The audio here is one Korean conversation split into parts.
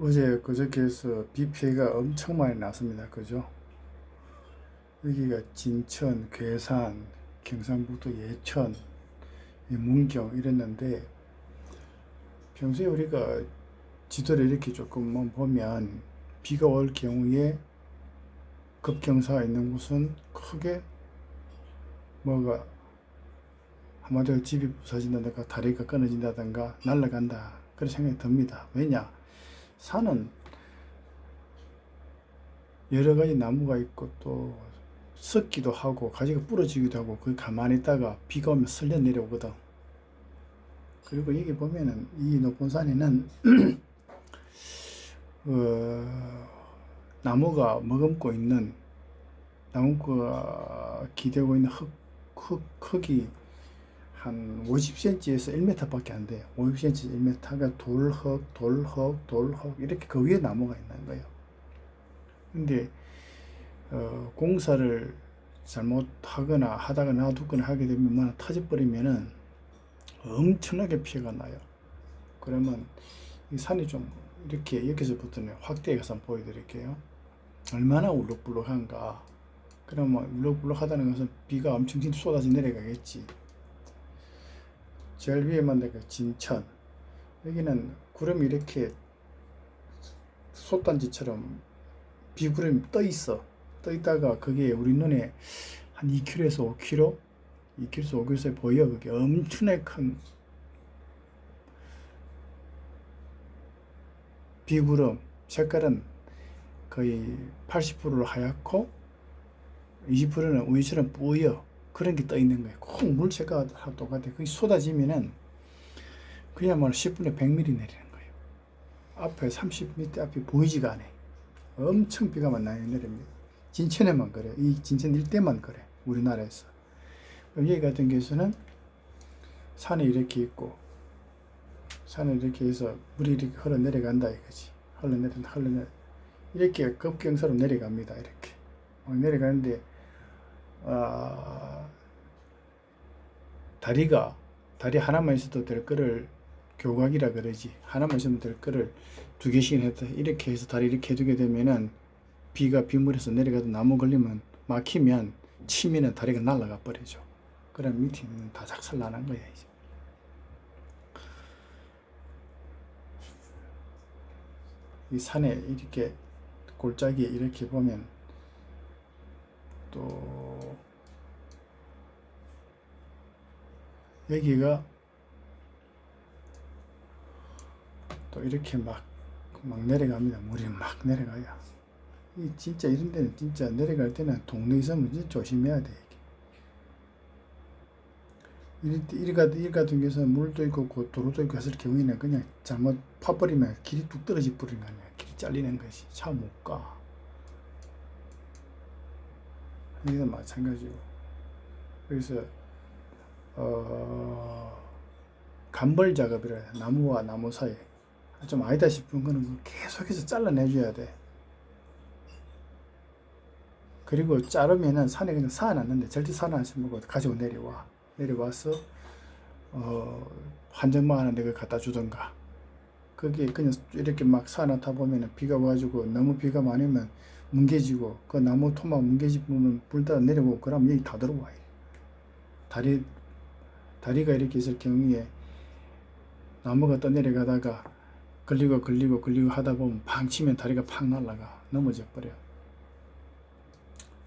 어제 그저께서 비 피해가 엄청 많이 났습니다. 그죠? 여기가 진천, 괴산, 경상북도 예천, 이 문경 이랬는데 평소에 우리가 지도를 이렇게 조금만 보면 비가 올 경우에 급경사가 있는 곳은 크게 뭐가 한마디로 집이 부서진다든가 다리가 끊어진다든가 날아간다 그런 생각이 듭니다. 왜냐? 산은 여러 가지 나무가 있고 또 썩기도 하고 가지가 부러지기도 하고 그 가만히 있다가 비가 오면 쓸려 내려오거든. 그리고 여기 보면은 이 높은 산에는 어, 나무가 머금고 있는 나무가 기대고 있는 흙, 흙, 흙이 한 50cm에서 1m밖에 안 돼요. 50cm, 1m가 돌흙, 돌흙, 돌흙 이렇게 그 위에 나무가 있는 거예요. 근데 어, 공사를 잘못하거나 하다가 놔두거나 하게 되면 뭐 터져버리면은 엄청나게 피해가 나요. 그러면 이 산이 좀 이렇게 여기서부터는 확대해서 보여드릴게요. 얼마나 울럭불럭한가. 그러면 울럭불럭하다는 것은 비가 엄청 쏟아져 내려가겠지. 제일 위에만 내가 진천. 여기는 구름이 이렇게 솥단지처럼 비구름이 떠 있어. 떠 있다가 그게 우리 눈에 한 2km에서 5km, 2km에서 5km에 보여. 그게 엄청나게 큰 비구름. 색깔은 거의 80%로 하얗고 20%는 우유처럼 뿌여. 그런 게 떠 있는 거예요. 콩 물체가 다 똑같아. 그게 쏟아지면은 그야말로 10분에 100mm 내리는 거예요. 앞에 30m 앞이 보이지가 않아. 엄청 비가 많이 내립니다. 진천에만 그래. 이 진천 일대만 그래. 우리나라에서. 여기 같은 경우에는 산이 이렇게 있고 산을 이렇게 해서 물이 이렇게 흘러 내려간다 이거지. 흘러 내려간다, 흘러 내려. 이렇게 급경사로 내려갑니다. 이렇게. 어, 내려가는데 아, 다리가 다리 하나만 있어도 될 거를 교각이라 그러지 하나만 있으면 될 거를 두 개씩 해서 이렇게 해서 다리 이렇게 해두게 되면은 비가 빗물에서 내려가도 나무 걸리면 막히면 치면은 다리가 날아가 버리죠. 그럼 밑에 있는 다 작살 나는 거야 이제. 이 산에 이렇게 골짜기에 이렇게 보면 또 여기가 또 이렇게 막, 막 내려갑니다. 물이 막 내려가요. 이 진짜 이런 데는 진짜 내려갈 때는 동네 있으면 진짜 조심해야 돼. 이리, 이리, 같은 경우는 물도 있고 그 도로도 있고 했을 경우에는 그냥 잘못 파버리면 길이 뚝 떨어져 버리는 거 아니야. 길이 잘리는 것이 차 못 가. 여기도 마찬가지고. 그래서 어, 간벌 작업이라 해요. 나무와 나무 사이. 좀 아니다 싶은 거는 그 계속해서 잘라내줘야 돼. 그리고 자르면은 산에 그냥 쌓아놨는데 절대 쌓아놨지 말고 가지고 내려와. 내려와서 어, 한정만 하는 데그 갖다 주던가. 그게 그냥 이렇게 막 쌓아놨다 보면은 비가 와가지고 너무 비가 많으면 뭉개지고 그 나무 토막 뭉개지면 불다 내려오고 그러면 여기 다 들어와. 다리 다리가 이렇게 있을 경우에 나무가 떠내려가다가 걸리고 걸리고 걸리고 하다 보면 팡 치면 다리가 팍 날아가 넘어져 버려.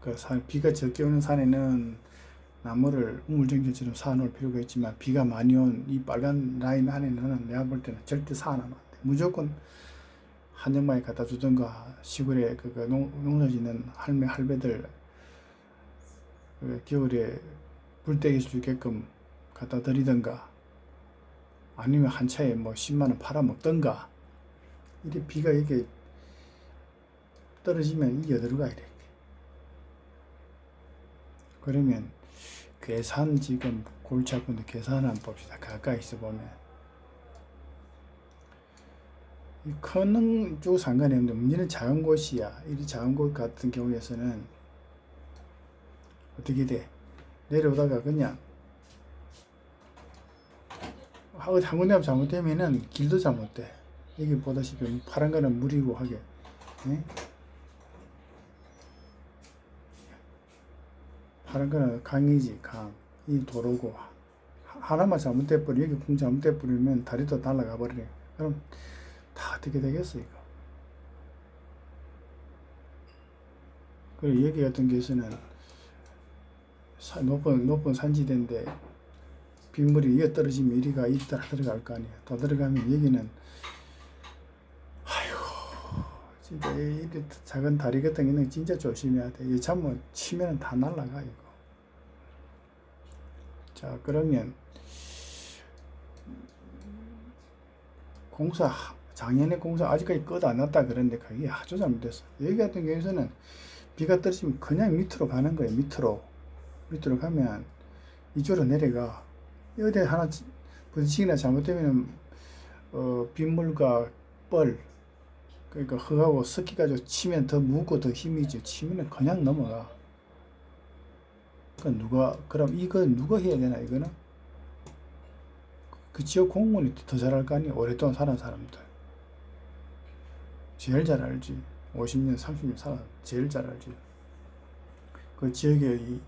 그 산, 비가 적게 오는 산에는 나무를 우물정전처럼 쌓아놓을 필요가 있지만 비가 많이 온 이 빨간 라인 안에는 내가 볼 때는 절대 쌓아놓으면 안 돼. 무조건 한정마에 갖다 주던가 시골에 그, 그 농, 농사 짓는 할매 할배들 그 겨울에 불때기 수 있게끔 갖다 드리던가 아니면 한 차에 뭐 10만 원 팔아 먹던가 이래 비가 이렇게 떨어지면 이게 어디로 가야 돼 그러면 괴산 지금 골치 아픈데 괴산 한번 봅시다. 가까이 있어 보면. 이큰 쪽 상관이 없는데 문제는 작은 곳이야. 이 작은 곳 같은 경우에서는 어떻게 돼? 내려오다가 그냥 군데 잘못되면은 길도 잘못돼. 여기 보다시피 파란 거는 물이고 하게. 예? 파란 거는 강이지 강. 이 도로고 하- 하나만 잘못돼 버리 여기 공 잘못돼 버리면 다리도 날아가 버리네. 그럼 다 어떻게 되겠어 이거. 그리고 여기 같은 경우에는 사- 높은 높은 산지대인데 빗물이 이어 떨어지면 이리가 이리 따라 들어갈 거 아니야. 더 들어가면 여기는 아이고 진짜 이이 작은 다리 같은 경우는 진짜 조심해야 돼. 이 잘못 치면은 다 날아가 이거. 자 그러면 공사 작년에 공사 아직까지 끝 안 났다 그런데 그게 아주 잘못됐어. 여기 같은 경우에는 비가 떨어지면 그냥 밑으로 가는 거예요. 밑으로 밑으로 가면 이쪽으로 내려가. 어디 하나 치- 부딪히기나 잘못되면 어, 빗물과 뻘 그러니까 흙하고 섞이 가지고 치면 더 무겁고 더 힘이지. 치면은 그냥 넘어가. 그 누가 그럼 이거 누가 해야 되나 이거는? 그 지역 공무원이 더 잘할 거 아니야 오랫동안 사는 사람들. 제일 잘 알지. 50년 30년 살아 제일 잘 알지. 그 지역에 이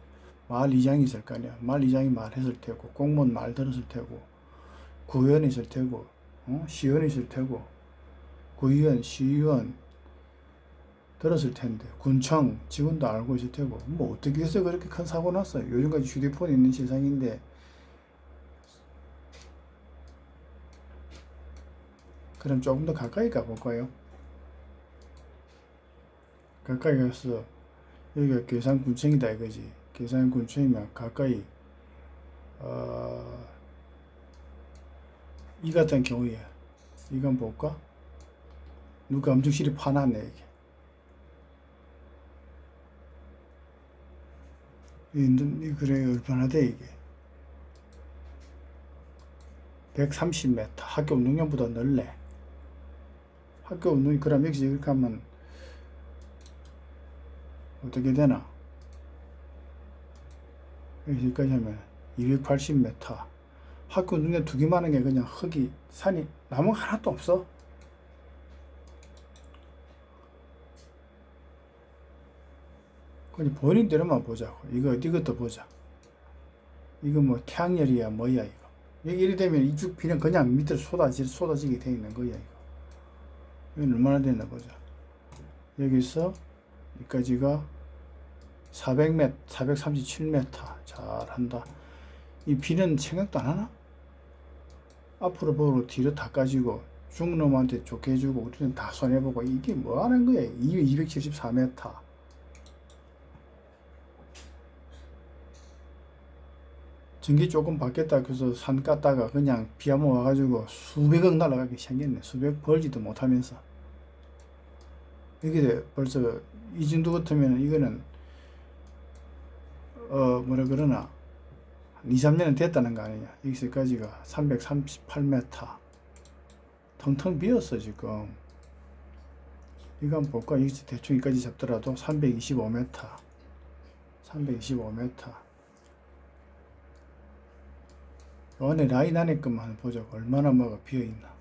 마을 이장이 있을 거 아니야 마을 이장이 말했을 테고 공무원 말 들었을 테고 구의원이 있을 테고 어? 시의원이 있을 테고 구의원 시의원 들었을 텐데 군청 직원도 알고 있을 테고 뭐 어떻게 해서 그렇게 큰 사고 났어요 요즘까지 휴대폰 있는 세상인데 그럼 조금 더 가까이 가볼까요? 가까이 가서 여기가 계산군청이다 이거지 계산군청이면 가까이 어, 이 같은 경우에 이건 볼까? 누가 엄청 실이 파놨네 이게. 이, 이 그래 얼마나 돼 이게? 130m 학교 운동장보다 넓네. 학교 운동이 그럼 여기서 이렇게 하면 어떻게 되나 여기까지 하면 280m 학교 운동장 두 개만 한게 그냥 흙이 산이 나무 하나도 없어 그냥 보이는 대로만 보자고. 이거 이것도 보자. 이거 뭐 태양열이야 뭐야 이거. 여기 이래 되면 이쪽 비는 그냥 밑으로 쏟아지 쏟아지게 돼 있는 거야 이거. 이건 얼마나 되나 보자. 여기서 여기까지가 400m, 437m. 잘한다. 이 비는 생각도 안 하나? 앞으로 보고 뒤로 닦아지고 죽는 놈한테 좋게 해주고 우리는 다 손해보고 이게 뭐 하는 거야? 274m. 전기 조금 받겠다 그래서 산 깠다가 그냥 비 한번 와가지고 수백억 날아가게 생겼네 수백 벌지도 못하면서 이게 벌써 이 정도 같으면 이거는 어 뭐라 그러나 한 2, 3년은 됐다는 거 아니냐. 여기서까지가 338m 텅텅 비었어 지금. 이거 한번 볼까? 여기서 대충 여기까지 잡더라도 325m 325m 안에 라인 안에 것만 보자고. 얼마나 뭐가 비어 있나.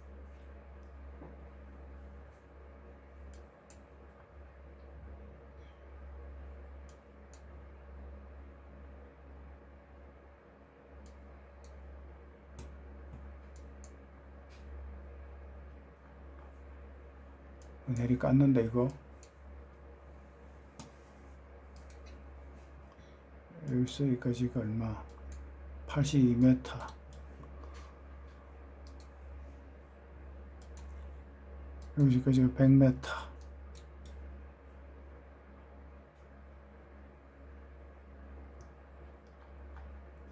내리 깠는데 이거 여기서 여기까지가 얼마 82m 여기까지가 100m.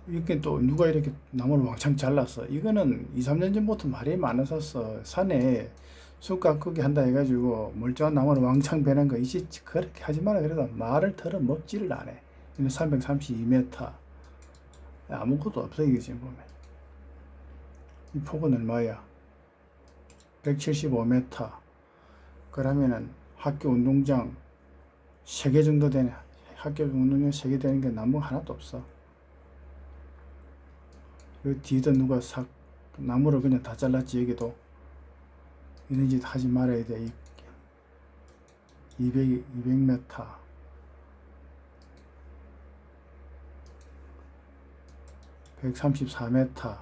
이렇게 또 누가 이렇게 나무를 왕창 잘랐어. 이거는 2, 3년 전부터 말이 많았었어. 산에 숲과 크게 한다 해가지고 멀쩡한 나무를 왕창 베는 거 이제 그렇게 하지 마라 그래도 말을 털어 먹지를 않아. 이는 332m. 아무것도 없어 이게 지금 보면. 이 폭은 얼마야? 175m. 그러면은 학교 운동장 3개 정도 되네. 학교 운동장 3개 되는 게 나무 하나도 없어. 여기 뒤에도 누가 싹 나무를 그냥 다 잘랐지 여기도. 이런 짓 하지 말아야 돼. 이 200, 200m. 백삼십사 메타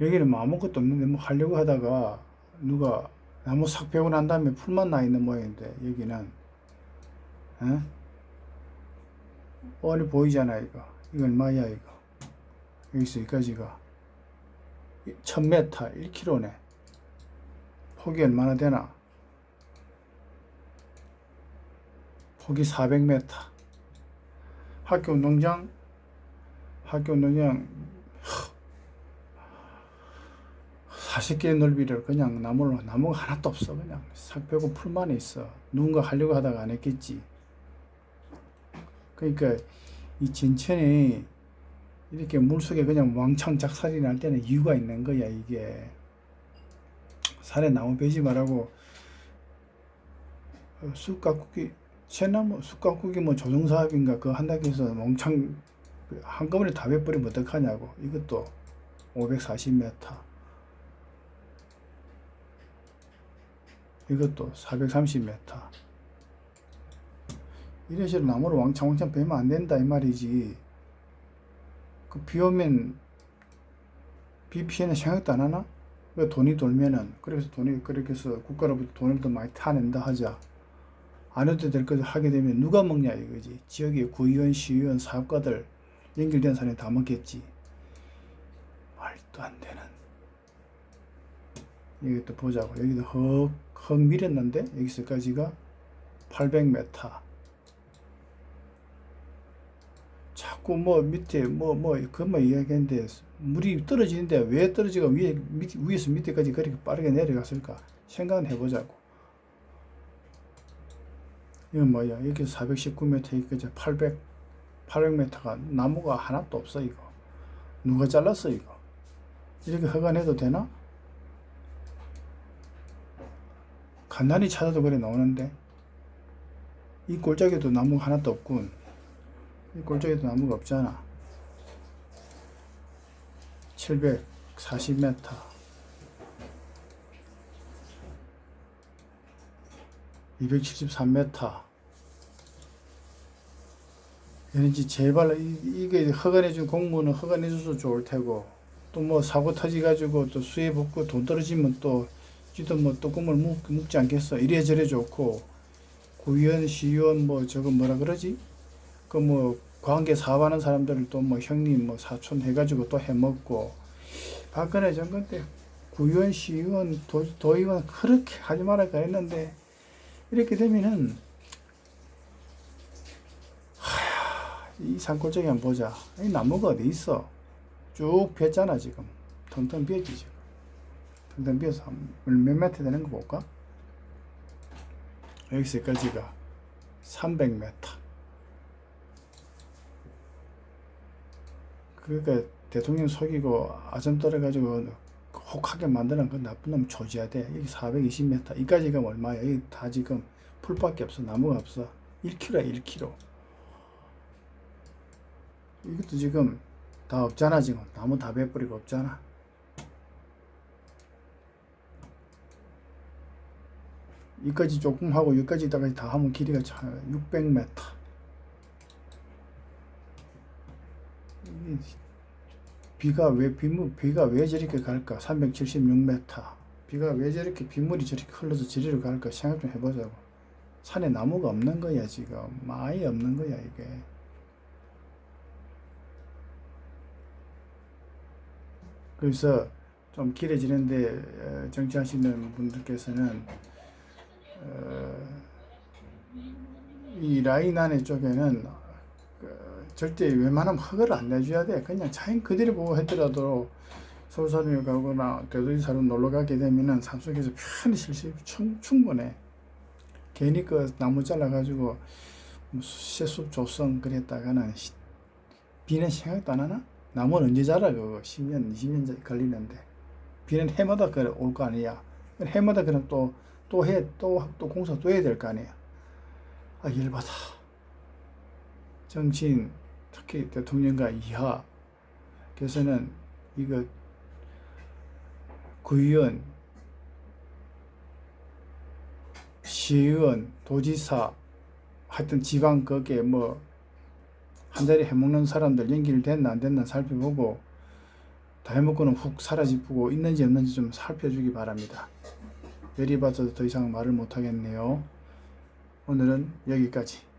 여기는 뭐 아무것도 없는데 뭐 하려고 하다가 누가 나무 싹 베고 난 다음에 풀만 나 있는 모양인데 여기는 어? 뻔히 보이잖아 이거 이거 얼마야 이거. 여기서 여기까지가 1000m 1km네. 폭이 얼마나 되나? 폭이 400m 학교 운동장? 학교 운동장 40개의 넓이를 그냥 나무로 나무가 하나도 없어 그냥. 싹 빼고 풀만 있어. 누군가 하려고 하다가 안 했겠지. 그러니까 이 진천이 이렇게 물속에 그냥 왕창 작살이 날 때는 이유가 있는 거야 이게. 산에 나무 베지 말라고 어, 쑥가꾸기 새나무 쑥가꾸기 뭐 조정사업인가 그거 한다고 해서 멍창 그 한꺼번에 다 베버리면 어떡하냐고. 이것도 540m 이것도 430m. 이런 식으로 나무를 왕창왕창 베면 안 된다 이 말이지. 그 비 오면 비 피해는 생각도 안 하나? 그 돈이 돌면은 그래서 돈이 그렇게 해서 국가로부터 돈을 더 많이 타낸다 하자. 안 해도 될 것을 하게 되면 누가 먹냐 이거지. 지역의 구의원, 시의원, 사업가들 연결된 사람이 다 먹겠지. 말도 안 되는. 이것도 보자고. 여기도 헉, 헉 밀었는데 여기서까지가 800m. 자꾸 뭐 밑에 뭐 뭐 그만 이야기했는데 물이 떨어지는데 왜 떨어지가 위에 밑, 위에서 밑에까지 그렇게 빠르게 내려갔을까 생각은 해보자고. 이건 뭐야? 여기 419m 여기까지 800 800m가 나무가 하나도 없어 이거. 누가 잘랐어 이거? 이렇게 허가내도 되나? 간단히 찾아도 그래 나오는데 이 골짜기도 나무가 하나도 없군 이 골짜기도 나무가 없잖아. 740m (273m) 이런지 제발 이- 이게 허가내준 공무는 허가내줘서 좋을 테고 또 뭐 사고 터지 가지고 또 수해 붙고 돈 떨어지면 또 지도 뭐 뚜껑을 묵, 묵지 않겠어. 이래저래 좋고 구의원 시의원 뭐 저거 뭐라 그러지 그 뭐 관계 사업하는 사람들을 또 뭐 형님 뭐 사촌 해가지고 또 해먹고. 박근혜 정권 때 구의원 시의원 도, 도의원 그렇게 하지 말아야 했는데 이렇게 되면은 이 산골짜기 한번 보자. 이 나무가 어디 있어? 쭉 폈잖아 지금. 텅텅 비었지 지금. 텅텅 비어서 몇 메트 되는 거 볼까? 여기서까지가 300m 그러니까 대통령 속이고 아점 떨어가지고 혹하게 만드는 그 나쁜 놈 조져야 돼. 여기 420m 이까지가 얼마야? 여기 다 지금 풀밖에 없어. 나무가 없어. 1km야 1km 이것도 지금 다 없잖아 지금. 나무 다 베버리고 없잖아. 여기까지 조금 하고 여기까지 다가 다 하면 길이가 600m 이게 비가 왜 빗물 비가 왜 저렇게 갈까? 376m 비가 왜 저렇게 빗물이 저렇게 흘러서 저리로 갈까 생각 좀 해보자고. 산에 나무가 없는 거야 지금. 아예 없는 거야 이게. 그래서 좀 길어지는데 어, 정치하시는 분들께서는 어, 이 라인 안에 쪽에는 그 절대 웬만하면 허가를 안 내줘야 돼. 그냥 자연 그대로 보고 했더라도 서울 사람이 가거나 대도시사로 놀러 가게 되면은 산 속에서 편히 쉴수 충분해. 괜히 그 나무 잘라가지고 뭐 새숲 조성 그랬다가는 시- 비는 생각도 안 하나? 나무는 언제 자라 그거 10년 20년 걸리는데 비는 해마다 올거 아니야. 해마다 그럼 또 또 해, 또, 또 공사 또 해야 될 거 아니야. 아, 열받아. 정치인 특히 대통령과 이하 그래서는 이거 구의원, 시의원, 도지사 하여튼 지방 거기에 뭐 한 자리 해먹는 사람들 연결됐나 안 됐나 살펴보고 다 해먹고는 훅 사라지고 있는지 없는지 좀 살펴주기 바랍니다. 열이 받아서 더 이상 말을 못하겠네요. 오늘은 여기까지.